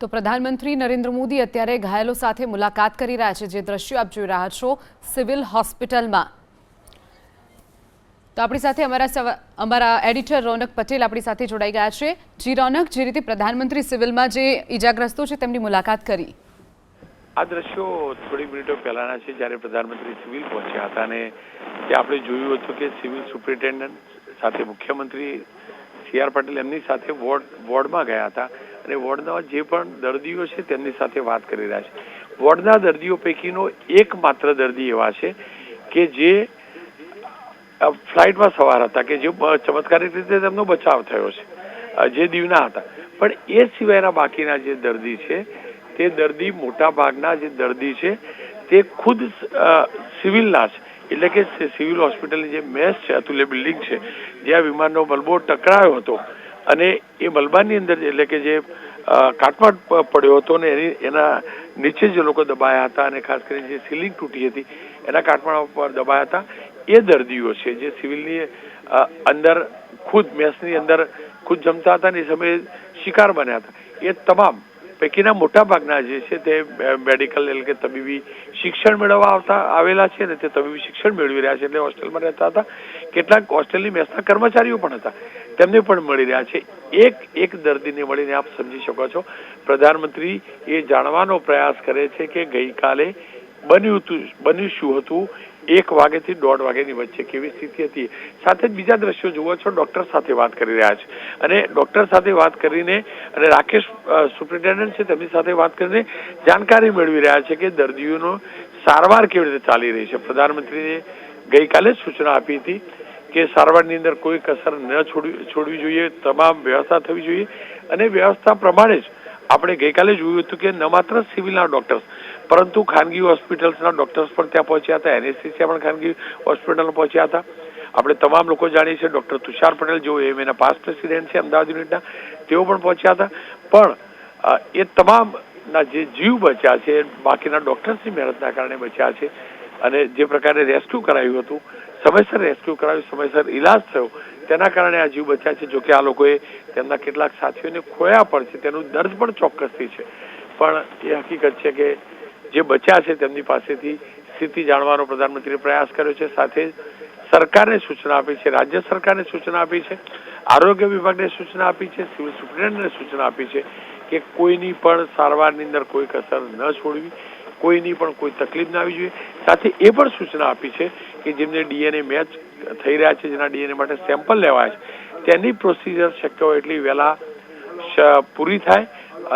તો પ્રધાનમંત્રી નરેન્દ્ર મોદી અત્યારે ઘાયલો સાથે મુલાકાત કરી રહ્યા છે. જે દ્રશ્યો આપ જોઈ રહ્યા છો સિવિલ હોસ્પિટલમાં. તો આપણી સાથે અમારા અમારા એડિટર રોનક પટેલ આપણી સાથે જોડાઈ ગયા છે. જી રોનક, જે રીતે પ્રધાનમંત્રી સિવિલમાં જે ઈજાગ્રસ્તો છે તેમની મુલાકાત કરી. આ દ્રશ્યો થોડી મિનિટો પહેલાના છે જ્યારે પ્રધાનમંત્રી સિવિલ પહોંચ્યા હતા અને ત્યાં આપણે જોયું હતું કે સિવિલ સુપ્રિન્ટેન્ડન્ટ સાથે મુખ્યમંત્રી સી આર પાટીલ એમની સાથે વોર્ડ, વોર્ડમાં ગયા હતા. અને વોર્ડના જે પણ દર્દીઓ છે તેમની સાથે વાત કરી રહ્યા છે. વોર્ડના દર્દીઓ પૈકીનો એક માત્ર દર્દી એવા છે કે જે ફ્લાઇટમાં સવાર હતા કે જે ચમત્કારિક રીતે તેમનો બચાવ થયો છે. જે દીવના હતા. પણ એ સિવાયના બાકીના જે દર્દી છે, તે દર્દી મોટા ભાગના જે દર્દી છે, તે ખુદ સિવિલના છે. એટલે કે સિવિલ હોસ્પિટલની જે મેસ છે, અતુલ્ય બિલ્ડિંગ છે, જ્યાં વિમાનનો બલબો ટકરાયો હતો અને એ મલબાની અંદર એટલે કે જે કાટમાટ પડ્યો હતો ને એની, એના નીચે જે લોકો દબાયા હતા અને ખાસ કરીને જે સીલિંગ તૂટી હતી, એના કાટમાળ પર દબાયા હતા. એ દર્દીઓ છે જે સિવિલની અંદર ખુદ મેસની અંદર ખુદ જમતા હતા ને એ સમયે શિકાર બન્યા હતા. એ તમામ પૈકીના મોટા ભાગના જે છે તે મેડિકલ એટલે કે તબીબી શિક્ષણ મેળવવા આવતા, આવેલા છે ને તે તબીબી શિક્ષણ મેળવી રહ્યા છે. એટલે હોસ્ટેલમાં રહેતા હતા. કેટલાક હોસ્ટેલની મેસના કર્મચારીઓ પણ હતા. તેમને પણ મળી રહ્યા છે. એક એક દર્દીને મળીને આપ સમજી શકો છો. પ્રધાનમંત્રી એ જાણવાનો પ્રયાસ કરે છે કે ગઈકાલે બન્યું હતું બન્યું શું હતું? એક વાગ્યાથી દોઢ વાગ્યાની વચ્ચે કેવી સ્થિતિ હતી? સાથે જ બીજા દ્રશ્યો જુઓ છો, ડોક્ટર સાથે વાત કરી રહ્યા છે. અને ડોક્ટર સાથે વાત કરીને અને રાકેશ સુપ્રિન્ટેન્ડન્ટ છે, તેમની સાથે વાત કરીને જાણકારી મેળવી રહ્યા છે કે દર્દીઓનો સારવાર કેવી રીતે ચાલી રહી છે. પ્રધાનમંત્રીએ ગઈકાલે સૂચના આપી હતી કે સારવારની અંદર કોઈ કસર ન છોડવી છોડવી જોઈએ, તમામ વ્યવસ્થા થવી જોઈએ. અને વ્યવસ્થા પ્રમાણે જ આપણે ગઈકાલે જોયું હતું કે ન માત્ર સિવિલના ડોક્ટર્સ, પરંતુ ખાનગી હોસ્પિટલ્સના ડોક્ટર્સ પણ ત્યાં પહોંચ્યા હતા. એનએસસીસીયા પણ ખાનગી હોસ્પિટલમાં પહોંચ્યા હતા. આપણે તમામ લોકો જાણીએ છીએ, ડૉક્ટર તુષાર પટેલ, જેઓ એમએના પાસ્ટ પ્રેસિડેન્ટ છે, અમદાવાદ યુનિટના, તેઓ પણ પહોંચ્યા હતા. પણ એ તમામના જે જીવ બચ્યા છે, બાકીના ડૉક્ટર્સની મહેનતના કારણે બચ્યા છે. અને જે પ્રકારે રેસ્ક્યુ કરાયું હતું સમયસર રેસ્ક્યુ કરાયું સમયસર ઈલાજ થયો. તેના કારણે આ જીવ બચ્યા છે. જોકે આ લોકોએ તેમના કેટલાક સાથીઓને ખોયા પણ છે. તેનું દર્દ પણ ચોક્કસથી છે. પણ એ હકીકત છે કે જે બચ્યા છે, તેમની પાસેથી સ્થિતિ જાણવાનો પ્રધાનમંત્રીએ પ્રયાસ કર્યો છે. સાથે સરકારને સૂચના આપી છે. રાજ્ય સરકારને સૂચના આપી છે. આરોગ્ય વિભાગને સૂચના આપી છે. સિવિલ સુપ્રિન્ટેન્ડન્ટને સૂચના આપી છે કે કોઈની પણ સારવારની અંદર કોઈ કસર ન છોડવી. કોઈની પણ કોઈ તકલીફ ના આવી જોઈએ. સાથે એ પણ સૂચના આપી છે કે જેમને ડીએનએ મેચ થઈ રહ્યા છે, જેના ડીએનએ માટે સેમ્પલ લેવાય છે, તેની પ્રોસિજર શક્ય હોય એટલી વહેલા પૂરી થાય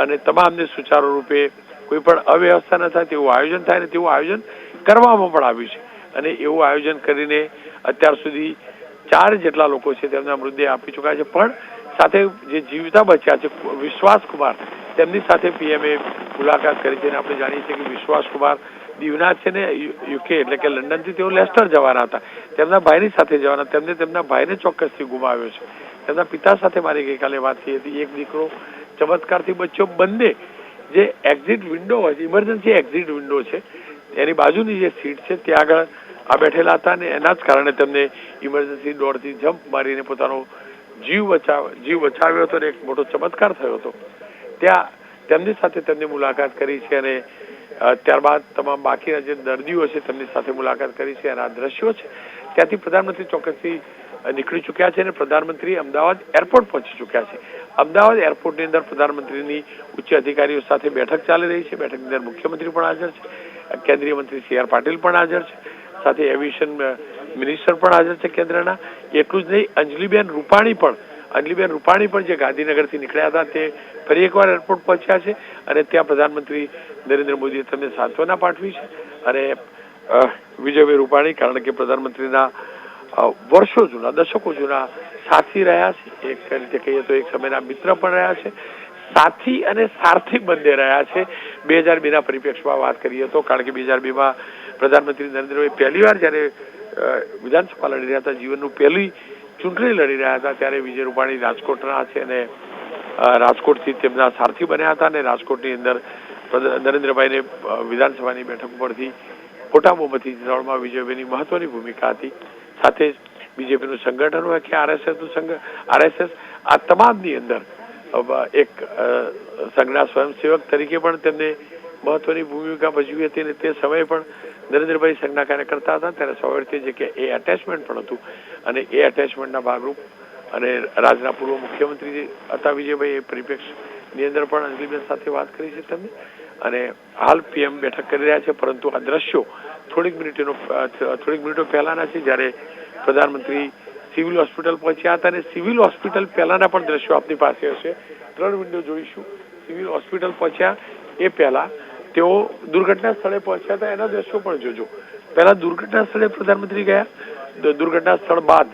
અને તમામને સુચારુ રૂપે કોઈ પણ અવ્યવસ્થા ન થાય તેવું આયોજન થાય ને તેવું આયોજન કરવામાં પણ આવ્યું છે. અને એવું આયોજન કરીને અત્યાર સુધી ચાર જેટલા લોકો છે તેમના મૃતદેહ આપી ચૂક્યા છે. પણ સાથે જે જીવતા બચ્યા છે, વિશ્વાસ કુમાર તેમની સાથે પીએમએ મુલાકાત કરી છે અને આપણે જાણીએ છીએ કે વિશ્વાસ કુમાર દીવના છે ને યુકે એટલે કે લંડનથી તેઓ લેસ્ટર જવાના હતા. તેમના ભાઈની સાથે જવાના, તેમને તેમના ભાઈને ચોક્કસથી ગુમાવ્યો છે. તેમના પિતા સાથે મારી ગઈકાલે વાત થઈ હતી. એક દીકરો ચમત્કારથી બચ્યો. બંને જે એક્ઝિટ વિન્ડો હોય છે ઇમરજન્સી એક્ઝિટ વિન્ડો છે, એની બાજુની જે સીટ છે, ત્યાં આગળ આ બેઠેલા હતા અને એના જ કારણે તેમને ઇમરજન્સી દોડથી જમ્પ મારીને પોતાનો જીવ બચાવ, જીવ બચાવ્યો હતો અને એક મોટો ચમત્કાર થયો હતો. ત્યાં તેમની સાથે તેમની મુલાકાત કરી છે અને ત્યારબાદ તમામ બાકીના જે દર્દીઓ છે તેમની સાથે મુલાકાત કરી છે અને આ દ્રશ્યો છે ત્યાંથી પ્રધાનમંત્રી ચોક્કસથી નીકળી ચૂક્યા છે અને પ્રધાનમંત્રી અમદાવાદ એરપોર્ટ પહોંચી ચૂક્યા છે. અમદાવાદ એરપોર્ટની અંદર પ્રધાનમંત્રીની ઉચ્ચ અધિકારીઓ સાથે બેઠક ચાલી રહી છે. બેઠકની અંદર મુખ્યમંત્રી પણ હાજર છે, કેન્દ્રીય મંત્રી સી આર પાટીલ પણ હાજર છે, સાથે એવિએશન મિનિસ્ટર પણ હાજર છે કેન્દ્રના. એટલું જ નહીં, અંજલિબેન રૂપાણી પણ અંજલિબેન રૂપાણી પણ જે ગાંધીનગરથી નીકળ્યા હતા, તે ફરી એકવાર એરપોર્ટ પહોંચ્યા છે અને ત્યાં પ્રધાનમંત્રી નરેન્દ્ર મોદીએ તેમને સાંત્વના પાઠવી છે. અને વિજયભાઈ રૂપાણી, કારણ કે પ્રધાનમંત્રીના વર્ષો જૂના, દશકો જૂના સાથી રહ્યા છે. એક રીતે કહીએ તો એક સમયના મિત્ર પણ રહ્યા છે. સાથી અને સારથી બંને રહ્યા છે. બે હજાર બેના પરિપ્રેક્ષમાં વાત કરીએ તો, કારણ કે બે હજાર બેમાં પ્રધાનમંત્રી નરેન્દ્રભાઈ પહેલીવાર જ્યારે વિધાનસભા લડી રહ્યા હતા, જીવનનું પહેલી ચૂંટણી લડી રહ્યા હતા ત્યારે વિજય રૂપાણી રાજકોટના છે અને રાજકોટથી તેમના સારથી બન્યા હતા અને રાજકોટની અંદર નરેન્દ્રભાઈને વિધાનસભાની બેઠક પરથી મોટા બહુમતી જીતાડવામાં વિજયભાઈની મહત્વની ભૂમિકા હતી. સાથે જ બીજેપીનું સંગઠન હોય કે આરએસએસનું સંગ, આરએસએસ, આ તમામની અંદર એક સંજ્ઞા સ્વયંસેવક તરીકે પણ તેમને મહત્વની ભૂમિકા ભજવી હતી અને તે સમયે પણ નરેન્દ્રભાઈ સંઘના કાર્યકર્તા હતા. ત્યારે સ્વાભાવિક છે કે એ અટેચમેન્ટ પણ હતું. અને એ અટેચમેન્ટના ભાગરૂપ અને રાજના પૂર્વ મુખ્યમંત્રી હતા વિજયભાઈ એ પરિપ્રેક્ષની અંદર પણ અંજલિબેન સાથે વાત કરી છે તેમને. અને હાલ પીએમ બેઠક કરી રહ્યા છે. પરંતુ આ દ્રશ્યો થોડીક મિનિટનો, થોડીક મિનિટો પહેલાના છે જ્યારે પ્રધાનમંત્રી સિવિલ હોસ્પિટલ પહોંચ્યા હતા અને સિવિલ હોસ્પિટલ પહેલાના પણ દ્રશ્યો આપની પાસે હશે. ત્રણ વિન્ડો જોઈશું. સિવિલ હોસ્પિટલ પહોંચ્યા એ પહેલા તેઓ દુર્ઘટના સ્થળે પહોંચ્યા હતા. એના દ્રશ્યો પણ જોજો. પહેલા દુર્ઘટના સ્થળે પ્રધાનમંત્રી ગયા. દુર્ઘટના સ્થળ બાદ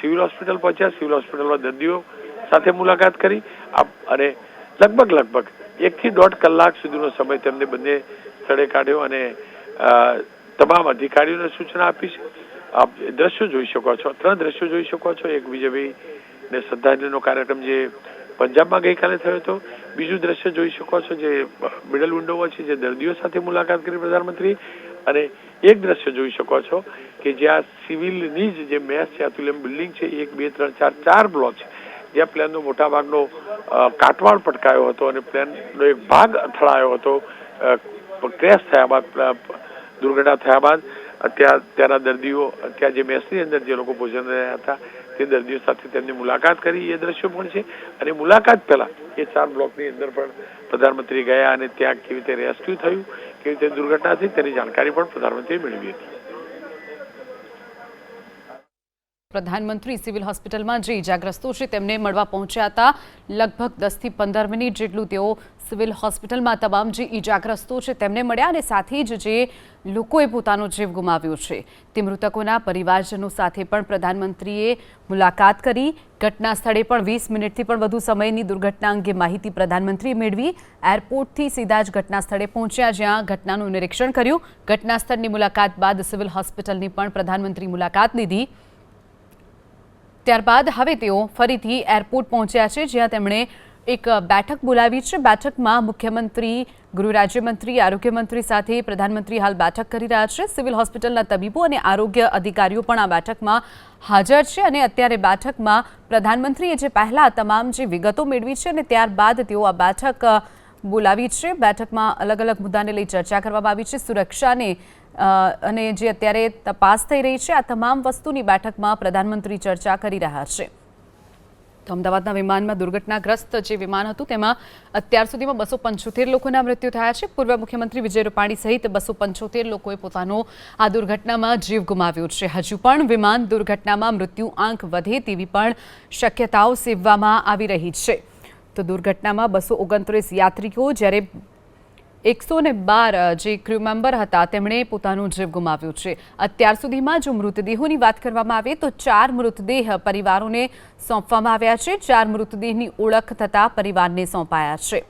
સિવિલ હોસ્પિટલ પહોંચ્યા. સિવિલ હોસ્પિટલમાં દર્દીઓ સાથે મુલાકાત કરી. અને લગભગ લગભગ એકથી દોઢ કલાક સુધીનો સમય તેમને બંને સ્થળે કાઢ્યો અને તમામ અધિકારીઓને સૂચના આપી છે. આપ દ્રશ્યો જોઈ શકો છો. ત્રણ દ્રશ્યો જોઈ શકો છો. એક વિજયભાઈ ને શ્રદ્ધાંજલિનો કાર્યક્રમ જે પંજાબમાં ગઈકાલે થયો હતો. બીજું દ્રશ્ય જોઈ શકો છો જે મિડલ વિન્ડોમાં છે જે દર્દીઓ સાથે મુલાકાત કરી પ્રધાનમંત્રી. અને એક દ્રશ્ય જોઈ શકો છો કે જ્યાં સિવિલની જ જે મેસ છે અતુલ્યમ બિલ્ડિંગ છે એક બે ત્રણ ચાર ચાર બ્લોક છે. જ્યાં પ્લેનનો મોટા ભાગનો અ, કાટવાળ પટકાયો હતો અને પ્લેનનો એક ભાગ અથડાયો હતો. ક્રેશ થયા બાદ દુર્ઘટના થયા બાદ. ત્યાં ત્યાંના દર્દીઓ ત્યાં જે મેસની અંદર જે લોકો ભોજન રહ્યા હતા તે દર્દીઓ સાથે તેમની મુલાકાત કરી, એ દ્રશ્યો પણ છે. અને મુલાકાત પહેલા એ ચાર બ્લોકની અંદર પણ પ્રધાનમંત્રી ગયા અને ત્યાં કેવી રીતે રેસ્ક્યુ થયું, કેવી રીતે દુર્ઘટના થઈ તેની જાણકારી પણ પ્રધાનમંત્રીએ મેળવી હતી. પ્રધાનમંત્રી સિવિલ હોસ્પિટલમાં જે ઇજાગ્રસ્તો છે તેમને મળવા પહોંચ્યા હતા. લગભગ દસથી પંદર મિનિટ જેટલું તેઓ સિવિલ હોસ્પિટલમાં તમામ જે ઇજાગ્રસ્તો છે તેમને મળ્યા અને સાથે જ જે લોકોએ પોતાનો જીવ ગુમાવ્યો છે. તે મૃતકોના પરિવારજનો સાથે પણ પ્રધાનમંત્રીએ મુલાકાત કરી. ઘટના સ્થળે પણ વીસ મિનિટથી પણ વધુ સમયની દુર્ઘટના અંગે માહિતી પ્રધાનમંત્રીએ મેળવી. એરપોર્ટથી સીધા જ ઘટના સ્થળે પહોંચ્યા જ્યાં ઘટનાનું નિરીક્ષણ કર્યું. ઘટના સ્થળની મુલાકાત બાદ સિવિલ હોસ્પિટલની પણ પ્રધાનમંત્રી મુલાકાત લીધી. ત્યારબાદ હવે તેઓ ફરીથી એરપોર્ટ પહોંચ્યા છે, જ્યાં તેમણે એક બેઠક બોલાવી છે. બેઠકમાં મુખ્યમંત્રી, ગૃહ રાજ્યમંત્રી, આરોગ્યમંત્રી સાથે પ્રધાનમંત્રી હાલ બેઠક કરી રહ્યા છે. સિવિલ હોસ્પિટલના તબીબો અને આરોગ્ય અધિકારીઓ પણ આ બેઠકમાં હાજર છે અને અત્યારે બેઠકમાં પ્રધાનમંત્રીએ જે પહેલાં તમામ જે વિગતો મેળવી છે અને ત્યારબાદ તેઓ આ બેઠક બોલાવી છે. બેઠકમાં અલગ અલગ મુદ્દાને લઈ ચર્ચા કરવામાં આવી છે. સુરક્ષાને અને જે અત્યારે તપાસ થઈ રહી છે, આ તમામ વસ્તુની બેઠકમાં પ્રધાનમંત્રી ચર્ચા કરી રહ્યા છે. તો અમદાવાદના વિમાનમાં દુર્ઘટનાગ્રસ્ત જે વિમાન હતું, તેમાં અત્યાર સુધીમાં બસો પંચોતેર લોકોના મૃત્યુ થયા છે. પૂર્વ મુખ્યમંત્રી વિજય રૂપાણી સહિત બસો પંચોતેર લોકોએ પોતાનો આ દુર્ઘટનામાં જીવ ગુમાવ્યો છે. હજુ પણ વિમાન દુર્ઘટનામાં મૃત્યુ આંક વધે તેવી પણ શક્યતાઓ સેવવામાં આવી રહી છે. તો દુર્ઘટનામાં બસો ઓગણત્રીસ યાત્રિકો જ્યારે એકસો ને બાર જે ક્રૂ મેમ્બર હતા, તેમણે પોતાનો જીવ ગુમાવ્યો છે. અત્યાર સુધીમાં જો મૃતદેહોની વાત કરવામાં આવે તો ચાર મૃતદેહ પરિવારોને સોંપવામાં આવ્યા છે. ચાર મૃતદેહની ઓળખ થતાં પરિવારને સોંપાયા છે.